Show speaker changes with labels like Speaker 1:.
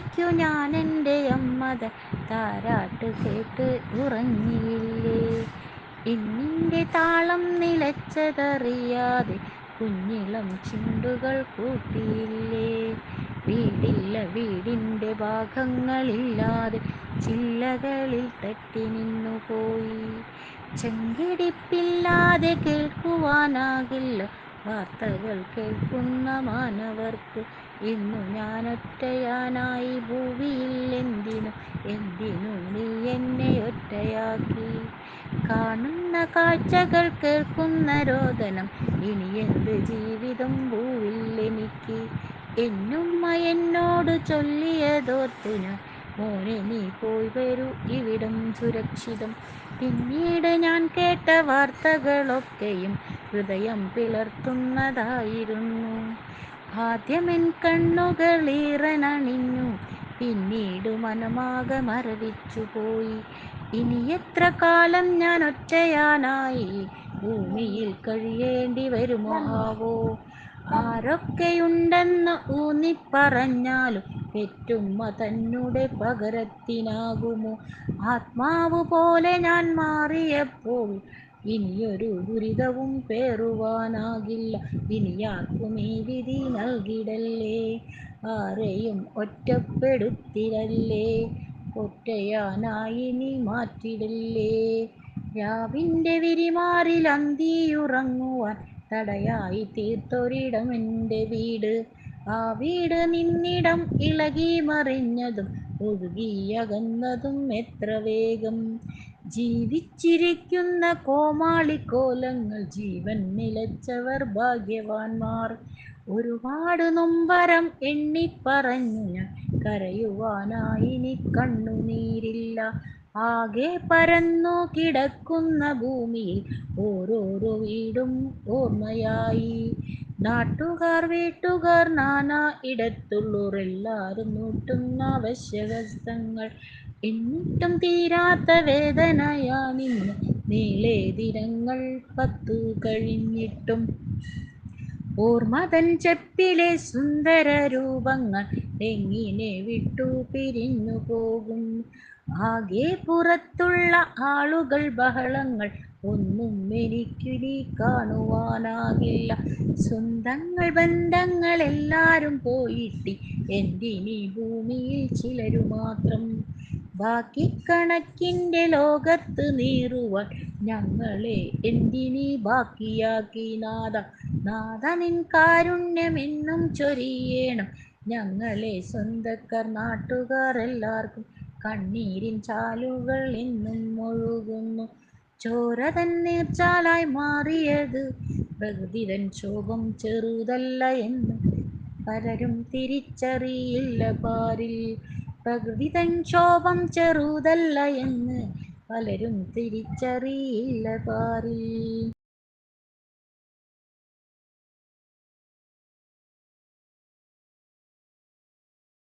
Speaker 1: എനിക്കു ഞാൻ എന്റെ അമ്മത താരാട്ട് കേട്ട് ഉറങ്ങിയില്ലേ? എന്നിന്റെ താളം നിലച്ചതറിയാതെ കുഞ്ഞിളം ചുണ്ടുകൾ കൂട്ടിയില്ലേ? വീടില്ല വീടിന്റെ ഭാഗങ്ങളില്ലാതെ ചില്ലകളിൽ തട്ടി നിന്നു പോയി. ചെങ്കിടിപ്പില്ലാതെ കേൾക്കുവാനാകില്ല വാർത്തകൾ കേൾക്കുന്ന മാനവർക്ക് ഇന്നു ഞാനൊറ്റയാനായി ഭൂമിയിൽ എന്തിനു? എന്തിനു നീ എന്നെ ഒറ്റയാക്കി? കാണുന്ന കാഴ്ചകൾ കേൾക്കുന്ന രോദനം. ഇനി എന്ത് ജീവിതം ഭൂവിൽ എനിക്ക്? എന്നുമ്മ എന്നോട് ചൊല്ലിയതോർത്തിനു മോനെ നീ പോയി വരൂ ഇവിടം സുരക്ഷിതം. പിന്നീട് ഞാൻ കേട്ട വാർത്തകളൊക്കെയും ഹൃദയം പിളർത്തുന്നതായിരുന്നു. ആദ്യമെൻ കണ്ണുകളീറനണിഞ്ഞു പിന്നീട് മനമാകെ മരവിച്ചു പോയി. ഇനി എത്ര കാലം ഞാൻ ഒറ്റയാനായി? ഭൂമിയിൽ കഴിയേണ്ടി വരുമോ? ആവോ? ആരൊക്കെയുണ്ടെന്ന് ഊന്നിപ്പറഞ്ഞാലും പെറ്റുമ്മ തന്നെ പകരത്തിനാകുമോ? ആത്മാവ് പോലെ ഞാൻ മാറിയപ്പോൾ ഇനിയൊരു ദുരിതവും പേറുവാനാകില്ല. ഇനിയാർക്കുമീ വിധി നൽകിടല്ലേ? ആരെയും ഒറ്റപ്പെടുത്തിടല്ലേ? ഒറ്റയാനായി നീ മാറ്റിടല്ലേ? രാവിന്റെ വിരിമാറിൽ അന്തിയുറങ്ങുവാൻ തടയായി തീർത്തൊരിടമെന്റെ വീട്. ആ വീട് നിന്നിടം ഇളകി മറിഞ്ഞതും ഒഴുകിയകന്നതും എത്ര വേഗം. ജീവിച്ചിരിക്കുന്ന കോമാളിക്കോലങ്ങൾ ജീവൻ നിലച്ചവർ ഭാഗ്യവാന്മാർ. ഒരുപാട് നൊമ്പരം എണ്ണിപ്പറഞ്ഞു ഞാൻ കരയുവാനായിനി കണ്ണുനീരില്ല. ആകെ പരന്നു കിടക്കുന്ന ഭൂമിയിൽ ഓരോരോ വീടും ഓർമ്മയായി. നാട്ടുകാർ വീട്ടുകാർ നാനാ ഇടത്തുള്ളൂർ എല്ലാവരും നൂറ്റുന്ന അവശ്യവസ്ത്രങ്ങൾ എന്നിട്ടും തീരാത്ത വേദനയാണിന്ന് നീളേ ദിനങ്ങൾ പത്തു കഴിഞ്ഞിട്ടും. ഓർമ്മതൻ ചെപ്പിലെ സുന്ദര രൂപങ്ങൾ എങ്ങിനെ വിട്ടു പിരിഞ്ഞു പോകും. ആകെ പുറത്തുള്ള ആളുകൾ ബഹളങ്ങൾ ഒന്നും എനിക്കിനി കാണുവാനാകില്ല. സ്വന്തങ്ങൾ ബന്ധങ്ങൾ എല്ലാരും പോയിട്ട് എന്തിനീ ഭൂമിയിൽ ചിലരു മാത്രം ബാക്കി കണക്കിന്റെ ലോകത്ത് നീറുവാൻ ഞങ്ങളെ എന്തിനി ബാക്കിയാക്കി നാഥ? നാഥ നിൻ കാരുണ്യം എന്നും ചൊരിയേണം. ഞങ്ങളെ സ്വന്തക്കാർ നാട്ടുകാർ എല്ലാവർക്കും കണ്ണീരിൻ ചാലുകൾ എന്നും ഒഴുകുന്നു. ചോര തന്നെ നീർച്ചാലായി മാറിയത് പ്രകൃതിതൻ ശോഭം ചെറുതല്ല എന്ന് പലരും തിരിച്ചറിയില്ല പാരിൽ. പ്രകൃതിതൻ ക്ഷോഭം ചെറുതല്ല എന്ന് പലരും തിരിച്ചറിയില്ല പാരിൽ